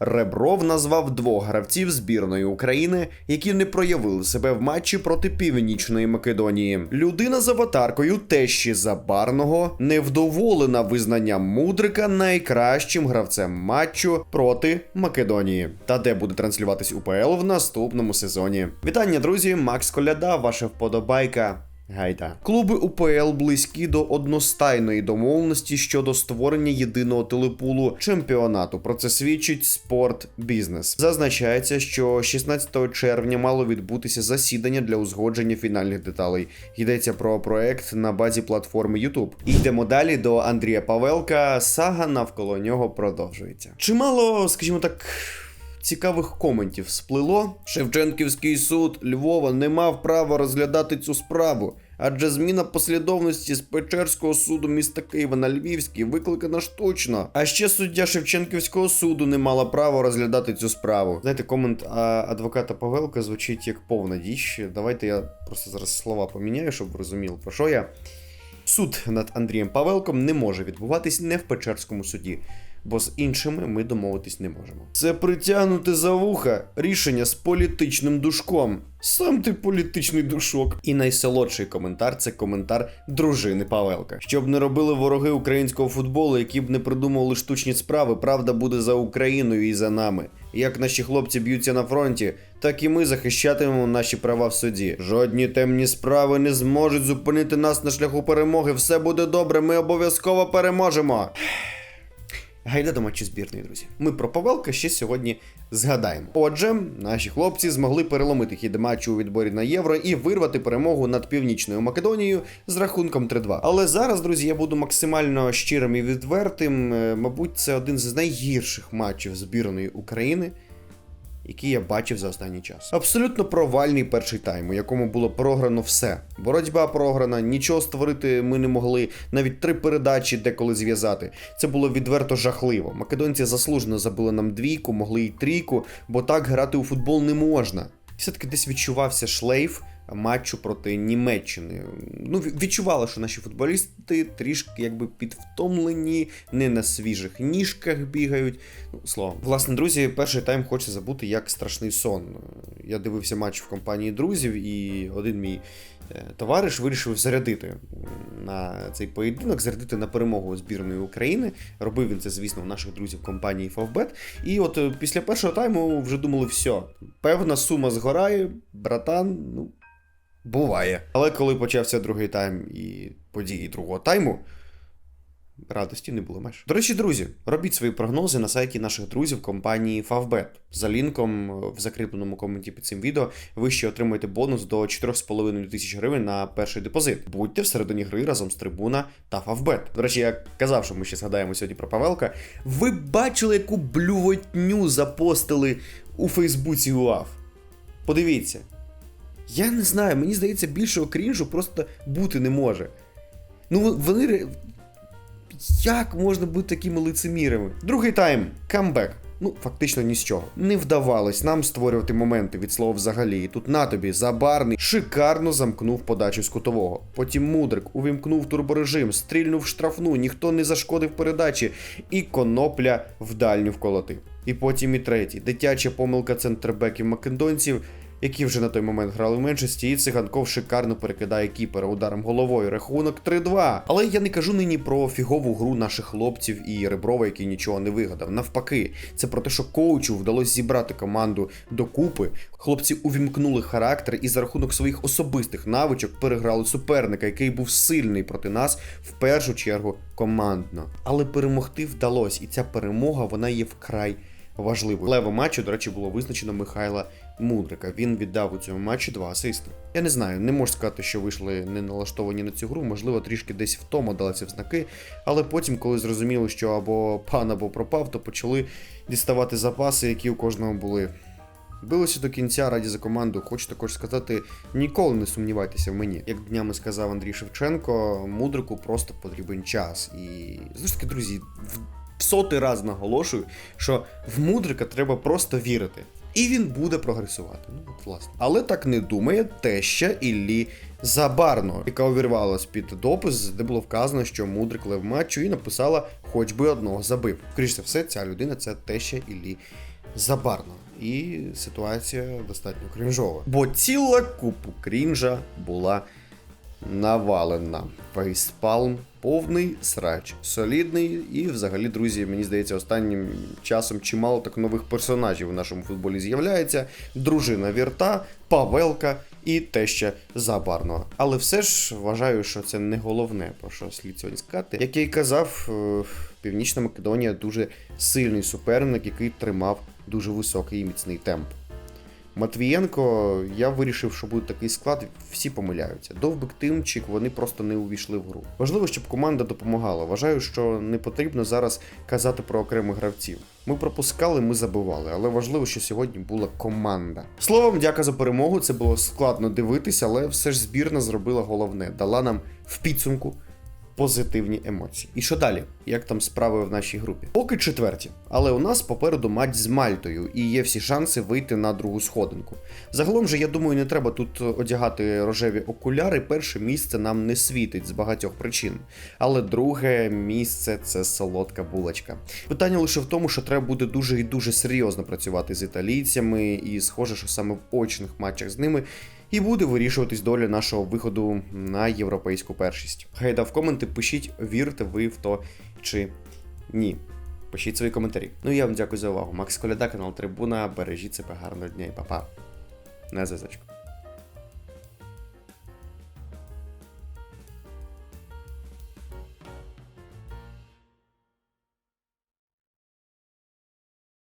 Ребров назвав двох гравців збірної України, які не проявили себе в матчі проти Північної Македонії. Людина з аватаркою тещі Забарного невдоволена визнанням Мудрика найкращим гравцем матчу проти Македонії. Та де буде транслюватись УПЛ в наступному сезоні. Вітання, друзі! Макс Коляда, ваша вподобайка. Гайда. Клуби УПЛ близькі до одностайної домовленості щодо створення єдиного телепулу чемпіонату. Про це свідчить спорт бізнес. Зазначається, що 16 червня мало відбутися засідання для узгодження фінальних деталей. Йдеться про проект на базі платформи YouTube. Йдемо далі до Андрія Павелка. Сага навколо нього продовжується. Чимало, скажімо так. Цікавих коментів сплило. Шевченківський суд Львова не мав права розглядати цю справу, адже зміна послідовності з Печерського суду міста Києва на Львівський викликана штучно. А ще суддя Шевченківського суду не мала права розглядати цю справу. Знаєте, комент адвоката Павелка звучить як повна діч. Давайте я просто зараз слова поміняю, щоб ви розуміли, про що я. Суд над Андрієм Павелком не може відбуватись не в Печерському суді, бо з іншими ми домовитись не можемо. Це притягнути за вуха рішення з політичним душком. Сам ти політичний душок. І найсолодший коментар це коментар дружини Павелка. Щоб не робили вороги українського футболу, які б не придумували штучні справи, правда буде за Україною і за нами. Як наші хлопці б'ються на фронті, так і ми захищатимемо наші права в суді. Жодні темні справи не зможуть зупинити нас на шляху перемоги. Все буде добре, ми обов'язково переможемо. Гайда до матчу збірної, друзі. Ми про Павелка ще сьогодні згадаємо. Отже, наші хлопці змогли переломити хід матчу у відборі на євро і вирвати перемогу над Північною Македонією з рахунком 3-2. Але зараз, друзі, я буду максимально щирим і відвертим. Е, Мабуть, це один з найгірших матчів збірної України. Який я бачив за останній час. Абсолютно провальний перший тайм, у якому було програно все. Боротьба програна, нічого створити ми не могли, навіть три передачі деколи зв'язати. Це було відверто жахливо. Македонці заслужено забили нам двійку, могли й трійку, бо так грати у футбол не можна. Все-таки десь відчувався шлейф матчу проти Німеччини. Ну, ві- відчували, що наші футболісти трішки якби підвтомлені, не на свіжих ніжках бігають. Ну, словом, власне, друзі, перший тайм хоче забути як страшний сон. Я дивився матч в компанії друзів, і один мій е, товариш вирішив зарядити на цей поєдинок, зарядити на перемогу збірної України. Робив він це, звісно, у наших друзів компанії Favbet. І от е, після першого тайму вже думали, все, певна сума згорає, братан, ну. Буває. Але коли почався другий тайм і події другого тайму, радості не було меж. До речі, друзі, робіть свої прогнози на сайті наших друзів компанії Favbet. За лінком в закріпленому коменті під цим відео ви ще отримаєте бонус до 4,5 тисяч гривень на перший депозит. Будьте всередині гри разом з трибуна та Favbet. До речі, я казав, що ми ще згадаємо сьогодні про Павелка. Ви бачили, яку блювотню запостили у Фейсбуці УАФ? Подивіться. Я не знаю, мені здається, більшого крінжу просто бути не може. Ну, вони. Як можна бути такими лицемірами? Другий тайм, камбек. Ну, фактично ні з чого. Не вдавалось нам створювати моменти від слова взагалі. І тут на тобі забарний шикарно замкнув подачу з кутового. Потім мудрик увімкнув турборежим, стрільнув штрафну, ніхто не зашкодив передачі, і конопля в дальню вколотив. І потім і третій. Дитяча помилка центрбеків македонців, які вже на той момент грали в меншості, і циганков шикарно перекидає кіпера ударом головою. Рахунок 3-2. Але я не кажу нині про фігову гру наших хлопців і Реброва, який нічого не вигадав. Навпаки, це про те, що коучу вдалося зібрати команду докупи. Хлопці увімкнули характер і за рахунок своїх особистих навичок переграли суперника, який був сильний проти нас в першу чергу командно. Але перемогти вдалося, і ця перемога вона є вкрай важливою. Лево матчу, до речі, було визначено Михайла Мудрика. Він віддав у цьому матчі два асисти. Я не знаю, не можу сказати, що вийшли не налаштовані на цю гру, можливо, трішки десь втома далися в знаки. Але потім, коли зрозуміли, що або пан, або пропав, то почали діставати запаси, які у кожного були. Билося до кінця раді за команду. Хочу також сказати, ніколи не сумнівайтеся в мені. Як днями сказав Андрій Шевченко, мудрику просто потрібен час. І знову ж таки, друзі, в сотий раз наголошую, що в мудрика треба просто вірити. і він буде прогресувати. Ну, от, власне. Але так не думає теща Іллі Забарно, яка увірвалась під допис, де було вказано, що мудрик лев матчу, і написала, хоч би одного забив. Скоріше за все, ця людина це теща Іллі Забарно. І ситуація достатньо крінжова. Бо ціла купу крінжа була навалена. Фейспалм, повний срач, солідний. І взагалі, друзі, мені здається, останнім часом чимало так нових персонажів у нашому футболі з'являється. Дружина Вірта, Павелка і теща Забарного. Але все ж вважаю, що це не головне, про що слід сьогодні сказати. Як я й казав, е, Північна Македонія дуже сильний суперник, який тримав дуже високий і міцний темп. Матвієнко, я вирішив, що буде такий склад, всі помиляються. Довбик Тимчик, вони просто не увійшли в гру. Важливо, щоб команда допомагала. Вважаю, що не потрібно зараз казати про окремих гравців. Ми пропускали, ми забивали, але важливо, що сьогодні була команда. Словом, дяка за перемогу. Це було складно дивитися, але все ж збірна зробила головне, дала нам в підсумку позитивні емоції. І що далі? Як там справи в нашій групі? Поки четверті, але у нас попереду матч з Мальтою, і є всі шанси вийти на другу сходинку. Загалом же, я думаю, не треба тут одягати рожеві окуляри. Перше місце нам не світить з багатьох причин. Але друге місце це солодка булочка. Питання лише в тому, що треба буде дуже і дуже серйозно працювати з італійцями, і схоже, що саме в очних матчах з ними і буде вирішуватись доля нашого виходу на європейську першість. Гайда в коменти пишіть, вірте ви в то чи ні. Пишіть свої коментарі. Ну і я вам дякую за увагу. Макс Коляда, канал Трибуна. Бережіть себе гарного дня і па-па. На зв'язочку.